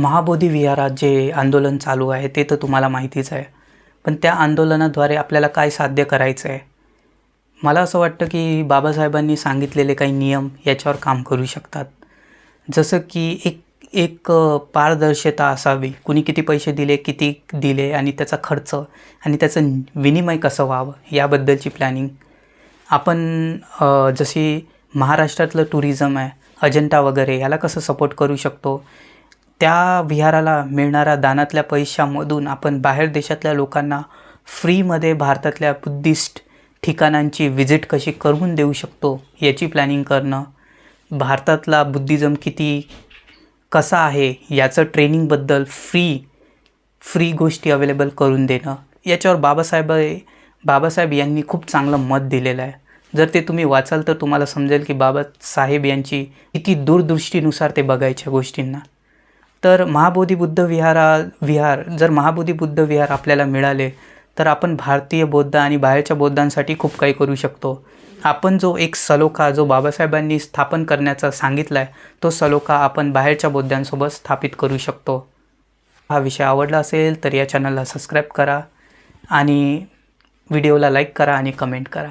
महाबोधी विहारात जे आंदोलन चालू आहे ते तर तुम्हाला माहितीच आहे. पण त्या आंदोलनाद्वारे आपल्याला काय साध्य करायचं आहे मला असं वाटतं की बाबासाहेबांनी सांगितलेले काही नियम याच्यावर काम करू शकतात. जसं की एक एक अ, पारदर्शकता असावी. कुणी किती पैसे दिले किती दिले आणि त्याचा खर्च आणि त्याचं विनिमय कसं व्हावं याबद्दलची प्लॅनिंग आपण जशी महाराष्ट्रातलं टुरिझम आहे अजंठा वगैरे याला कसं सपोर्ट करू शकतो? त्या विहाराला मिळणाऱ्या दानातल्या पैशामधून आपण बाहेर देशातल्या लोकांना फ्रीमध्ये भारतातल्या बुद्धिस्ट ठिकाणांची व्हिजिट कशी करून देऊ शकतो याची प्लॅनिंग करणं. भारतातला बुद्धिझम किती कसा आहे याचं ट्रेनिंगबद्दल फ्री फ्री गोष्टी अवेलेबल करून देणं. याच्यावर बाबासाहेब बाबासाहेब यांनी खूप चांगलं मत दिलेलं आहे. जर ते तुम्ही वाचाल तर तुम्हाला समजेल की बाबासाहेब यांची किती दूरदृष्टीनुसार ते बघायच्या गोष्टींना. तर महाबोधी बुद्ध विहारा विहार जर महाबोधी बुद्ध विहार आपल्याला मिळाले तर आपण भारतीय बौद्ध आणि बाहेरच्या बौद्धांसाठी खूप काही करू शकतो. आपण जो एक सलोखा जो बाबासाहेबांनी स्थापन करण्याचा सांगितला आहे तो सलोखा आपण बाहेरच्या बौद्धांसोबत स्थापित करू शकतो. हा विषय आवडला असेल तर या चॅनलला सबस्क्राईब करा आणि व्हिडिओला लाईक करा आणि कमेंट करा.